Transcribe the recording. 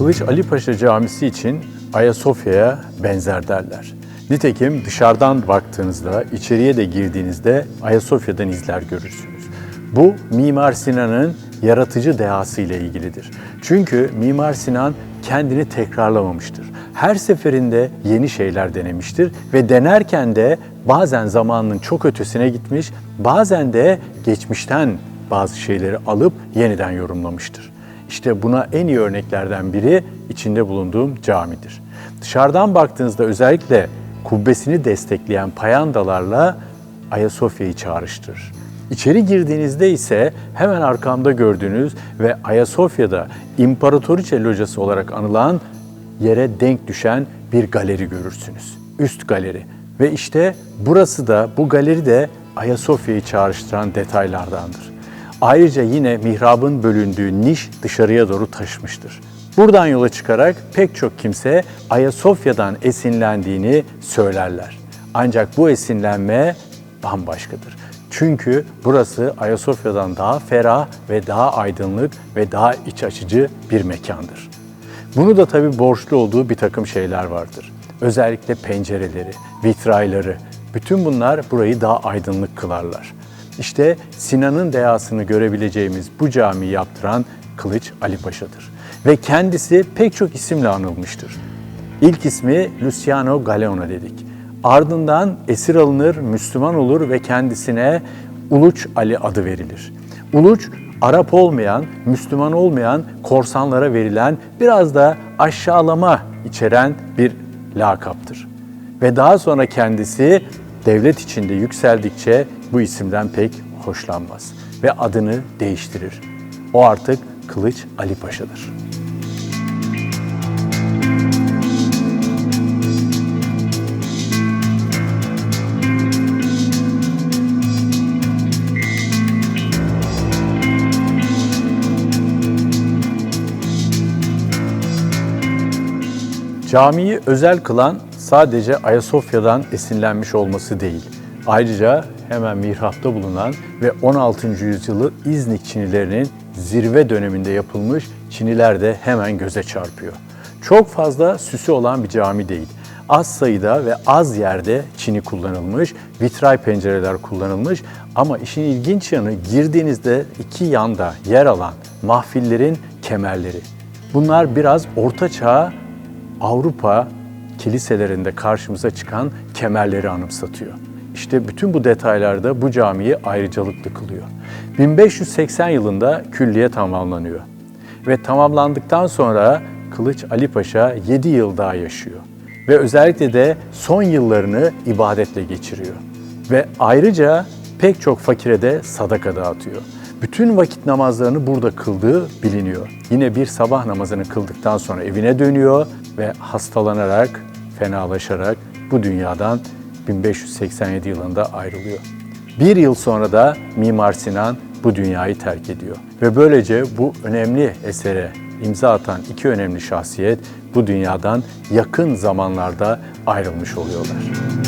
Kılıç Ali Paşa Camisi için Ayasofya'ya benzer derler. Nitekim dışarıdan baktığınızda, içeriye de girdiğinizde Ayasofya'dan izler görürsünüz. Bu Mimar Sinan'ın yaratıcı dehası ile ilgilidir. Çünkü Mimar Sinan kendini tekrarlamamıştır. Her seferinde yeni şeyler denemiştir ve denerken de bazen zamanının çok ötesine gitmiş, bazen de geçmişten bazı şeyleri alıp yeniden yorumlamıştır. İşte buna en iyi örneklerden biri içinde bulunduğum camidir. Dışarıdan baktığınızda özellikle kubbesini destekleyen payandalarla Ayasofya'yı çağrıştırır. İçeri girdiğinizde ise hemen arkamda gördüğünüz ve Ayasofya'da İmparatoriçe Locası olarak anılan yere denk düşen bir galeri görürsünüz. Üst galeri. Ve işte burası da bu galeri de Ayasofya'yı çağrıştıran detaylardandır. Ayrıca yine mihrabın bölündüğü niş dışarıya doğru taşmıştır. Buradan yola çıkarak pek çok kimse Ayasofya'dan esinlendiğini söylerler. Ancak bu esinlenme bambaşkadır. Çünkü burası Ayasofya'dan daha ferah ve daha aydınlık ve daha iç açıcı bir mekandır. Bunu da tabii borçlu olduğu bir takım şeyler vardır. Özellikle pencereleri, vitrayları, bütün bunlar burayı daha aydınlık kılarlar. İşte Sinan'ın dehasını görebileceğimiz bu camiyi yaptıran Kılıç Ali Paşa'dır. Ve kendisi pek çok isimle anılmıştır. İlk ismi Luciano Galeona dedik. Ardından esir alınır, Müslüman olur ve kendisine Uluç Ali adı verilir. Uluç, Arap olmayan, Müslüman olmayan korsanlara verilen biraz da aşağılama içeren bir lakaptır. Ve daha sonra kendisi devlet içinde yükseldikçe bu isimden pek hoşlanmaz ve adını değiştirir. O artık Kılıç Ali Paşa'dır. Camiyi özel kılan sadece Ayasofya'dan esinlenmiş olması değil. Ayrıca hemen mihrapta bulunan ve 16. yüzyılı İznik çinilerinin zirve döneminde yapılmış çiniler de hemen göze çarpıyor. Çok fazla süsü olan bir cami değil. Az sayıda ve az yerde çini kullanılmış, vitray pencereler kullanılmış ama işin ilginç yanı girdiğinizde iki yanda yer alan mahfillerin kemerleri. Bunlar biraz orta çağ Avrupa kiliselerinde karşımıza çıkan kemerleri anımsatıyor. İşte bütün bu detaylarda bu camiyi ayrıcalıklı kılıyor. 1580 yılında külliye tamamlanıyor. Ve tamamlandıktan sonra Kılıç Ali Paşa 7 yıl daha yaşıyor. Ve özellikle de son yıllarını ibadetle geçiriyor. Ve ayrıca pek çok fakire de sadaka dağıtıyor. Bütün vakit namazlarını burada kıldığı biliniyor. Yine bir sabah namazını kıldıktan sonra evine dönüyor ve hastalanarak, fenalaşarak bu dünyadan 1587 yılında ayrılıyor. Bir yıl sonra da Mimar Sinan bu dünyayı terk ediyor. Ve böylece bu önemli esere imza atan iki önemli şahsiyet bu dünyadan yakın zamanlarda ayrılmış oluyorlar.